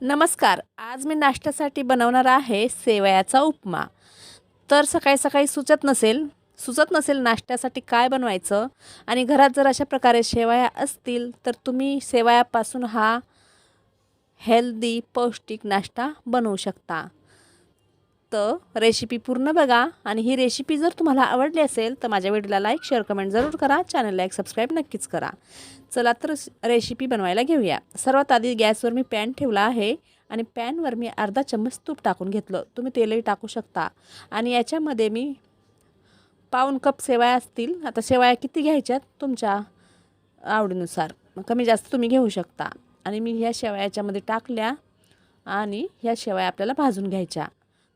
नमस्कार आज मी नाश्त्यासाठी बनवणार आहे सेवयाचा उपमा. तर सकाळी सकाळी सुचत नसेल सुचत नसेल नाश्त्यासाठी काय बनवायचं आणि घरात जर अशा प्रकारे शेवया असतील तर तुम्ही सेवयापासून हा हेल्दी पौष्टिक नाश्ता बनवू शकता. तर रेसिपी पूर्ण बघा. आणि ही रेसिपी जर तुम्हाला आवडली असेल तर माझ्या व्हिडिओला लाईक शेअर कमेंट जरूर करा. चॅनलला एक सबस्क्राईब नक्कीच करा. चला तर रेसिपी बनवायला घेऊया. सर्वात आधी गॅसवर मी पॅन ठेवला आहे. आणि पॅनवर मी अर्धा चम्मच तूप टाकून घेतलं. तुम्ही तेलही टाकू शकता. आणि याच्यामध्ये मी पाऊन कप शेवाया असतील. आता शेवाया किती घ्यायच्यात? तुमच्या आवडीनुसार. कमी जास्त तुम्ही घेऊ शकता. आणि मी ह्या शेवया याच्यामध्ये टाकल्या. आणि ह्या शेवया आपल्याला भाजून घ्यायच्या.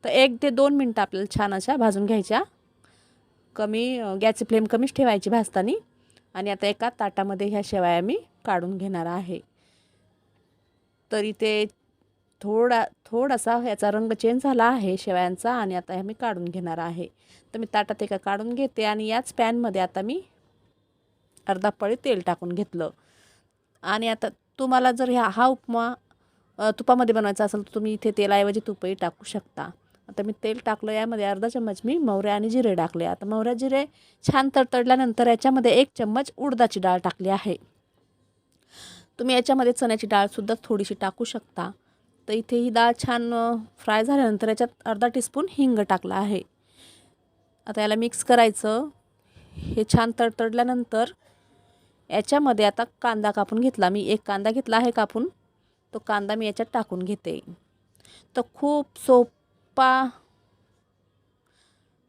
तर एक ते दोन मिनटं आपल्याला छान अशा भाजून घ्यायच्या. कमी गॅसची फ्लेम कमीच ठेवायची भाजताना. आणि आता एका ताटामध्ये ह्या शेवाया मी काढून घेणार आहे. तर इथे थोडा थोडासा ह्याचा रंग चेंज झाला आहे शेवयांचा आणि आता ह्या मी काढून घेणार आहे. तर मी ताटात एका काढून घेते आणि याच पॅनमध्ये आता मी अर्धा पळी तेल टाकून घेतलं. आणि आता तुम्हाला जर ह्या हा उपमा तुपामध्ये बनवायचा असेल तर तुम्ही इथे तेलाऐवजी तुपही टाकू शकता. आता मी तेल टाकलं यामध्ये अर्धा चम्मच मी मोहऱ्या आणि जिरे टाकले. आता मोहऱ्या जिरे छान तडतडल्यानंतर याच्यामध्ये एक चम्मच उडदाची डाळ टाकली आहे. तुम्ही याच्यामध्ये चण्याची डाळसुद्धा थोडीशी टाकू शकता. तर इथे ही डाळ छान फ्राय झाल्यानंतर याच्यात अर्धा टीस्पून हिंग टाकला आहे. आता याला मिक्स करायचं. हे छान तडतडल्यानंतर याच्यामध्ये आता कांदा कापून घेतला. मी एक कांदा घेतला आहे कापून. तो कांदा मी याच्यात टाकून घेते. तर खूप सोप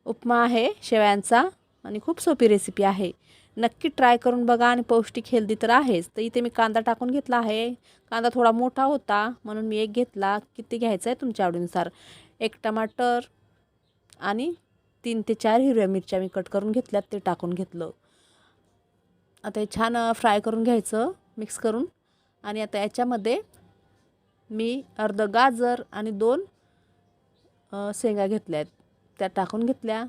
उपमा. आहे शेवयांचा आणि खूप सोपी रेसिपी आहे. नक्की ट्राय करून बघा आणि पौष्टिक हेल्दी तर आहेच. तर इथे मी कांदा टाकून घेतला आहे. कांदा थोडा मोठा होता म्हणून मी एक घेतला. किती घ्यायचा आहे तुमच्या आवडीनुसार? एक टमाटर आणि तीन ते चार हिरव्या मिरच्या मी कट करून घेतल्यात ते टाकून घेतलं. आता हे छान फ्राय करून घ्यायचं मिक्स करून. आणि आता याच्यामध्ये मी अर्ध गाजर आणि दोन शेंगा घेतल्या आहेत त्या टाकून घेतल्या.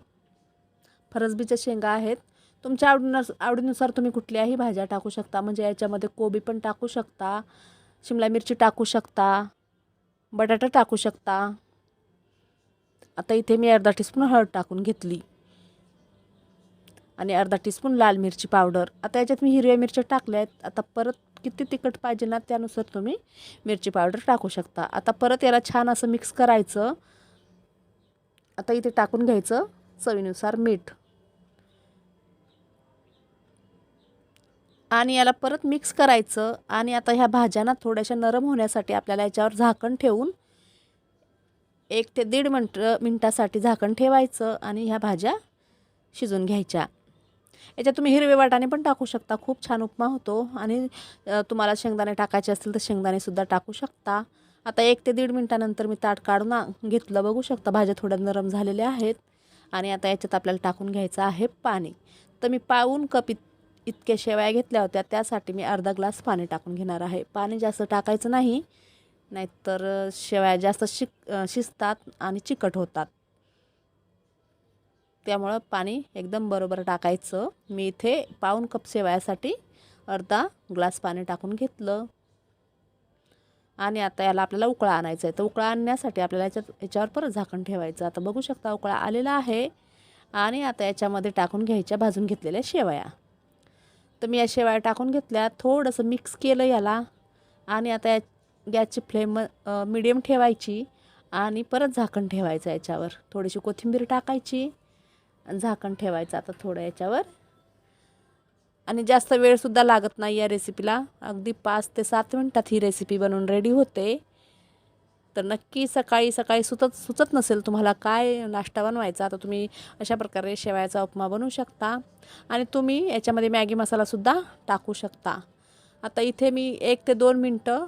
फरसबीच्या शेंगा आहेत. तुमच्या आवडीनुस आवडीनुसार तुम्ही कुठल्याही भाज्या टाकू शकता. म्हणजे याच्यामध्ये कोबी पण टाकू शकता. शिमला मिरची टाकू शकता. बटाटा टाकू शकता. आता इथे मी अर्धा टीस्पून हळद टाकून घेतली. आणि अर्धा टीस्पून लाल मिरची पावडर. आता याच्यात मी हिरव्या मिरच्या टाकल्या आहेत. आता परत किती तिखट पाहिजे ना त्यानुसार तुम्ही मिरची पावडर टाकू शकता. आता परत याला छान असं मिक्स करायचं. आता इथे टाकून घ्यायचं चवीनुसार मीठ. आणि याला परत मिक्स करायचं. आणि आता ह्या भाज्यांना थोड्याशा नरम होण्यासाठी आपल्याला याच्यावर झाकण ठेवून एक ते दीड मिनट मिनटासाठी झाकण ठेवायचं आणि ह्या भाज्या शिजून घ्यायच्या. याच्यात तुम्ही हिरवे वाटाणे पण टाकू शकता. खूप छान उपमा होतो. आणि तुम्हाला शेंगदाणे टाकायचे असतील तर शेंगदाणेसुद्धा टाकू शकता. आता एक ते दीड मिनटानंतर मी ताट काढून घेतलं. बघू शकता भाज्या थोड्या नरम झालेल्या आहेत. आणि आता याच्यात आपल्याला टाकून घ्यायचं आहे पाणी. तर मी पाऊन कप इत इतक्या शेवया घेतल्या होत्या. त्यासाठी मी अर्धा ग्लास पाणी टाकून घेणार आहे. पाणी जास्त टाकायचं नाही. नाहीतर शेवया जास्त शिक शिजतात आणि चिकट होतात. त्यामुळं पाणी एकदम बरोबर टाकायचं. मी इथे पाऊन कप शेवयासाठी अर्धा ग्लास पाणी टाकून घेतलं. आणि आता याला आपल्याला उकळा आणायचा आहे. तर उकळा आणण्यासाठी आपल्याला याच्यात याच्यावर परत झाकण ठेवायचं. आता बघू शकता उकळा आलेला आहे. आणि आता याच्यामध्ये टाकून घ्यायच्या भाजून घेतलेल्या शेवया. तर मी या शेवया टाकून घेतल्या. थोडंसं मिक्स केलं याला. आणि आता या गॅसची फ्लेम मिडियम ठेवायची. आणि परत झाकण ठेवायचं याच्यावर. थोडीशी कोथिंबीर टाकायची. आणि झाकण ठेवायचं आता थोडं याच्यावर. आणि जास्त वेळसुद्धा लागत नाही या रेसिपीला अगदी पाच ते सात मिनटात ही रेसिपी बनवून रेडी होते. तर नक्की सकाळी सकाळी सुचत सुचत नसेल तुम्हाला काय नाश्ता बनवायचा तर तुम्ही अशा प्रकारे शेवयाचा उपमा बनवू शकता. आणि तुम्ही याच्यामध्ये मॅगी मसालासुद्धा टाकू शकता. आता इथे मी एक ते दोन मिनटं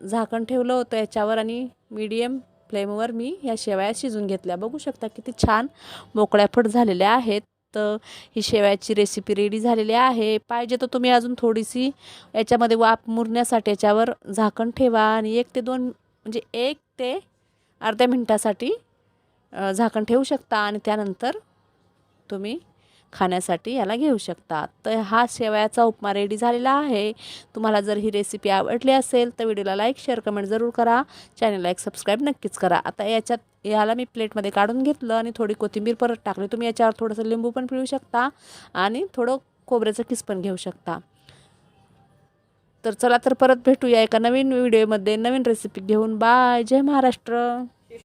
झाकण ठेवलं होतं याच्यावर आणि मीडियम फ्लेमवर मी ह्या शेवया शिजून घेतल्या. बघू शकता किती छान मोकळ्या फट झालेल्या आहेत. तर ही शेवयाची रेसिपी रेडी झालेली आहे. पाहिजे तर तुम्ही अजून थोडीशी याच्यामध्ये वाफ मुरण्यासाठी याच्यावर झाकण ठेवा आणि एक ते दोन म्हणजे एक ते अर्ध्या मिनटासाठी झाकण ठेवू शकता आणि त्यानंतर तुम्ही खाण्यासाठी याला घेऊ शकता तर हा शेवयाचा उपमा रेडी झालेला आहे. तुम्हाला जर ही रेसिपी आवडली असेल तर व्हिडिओला लाईक शेअर कमेंट जरूर करा. चॅनलला एक सबस्क्राईब नक्कीच करा. आता याच्यात याला मी प्लेटमध्ये काढून घेतलं आणि थोडी कोथिंबीर परत टाकली. तुम्ही याच्यावर थोडंसं लिंबू पण पिळू शकता आणि थोडं खोबऱ्याचं किस पण घेऊ शकता. तर चला तर परत भेटूया एका नवीन व्हिडिओमध्ये नवीन रेसिपी घेऊन. बाय जय महाराष्ट्र.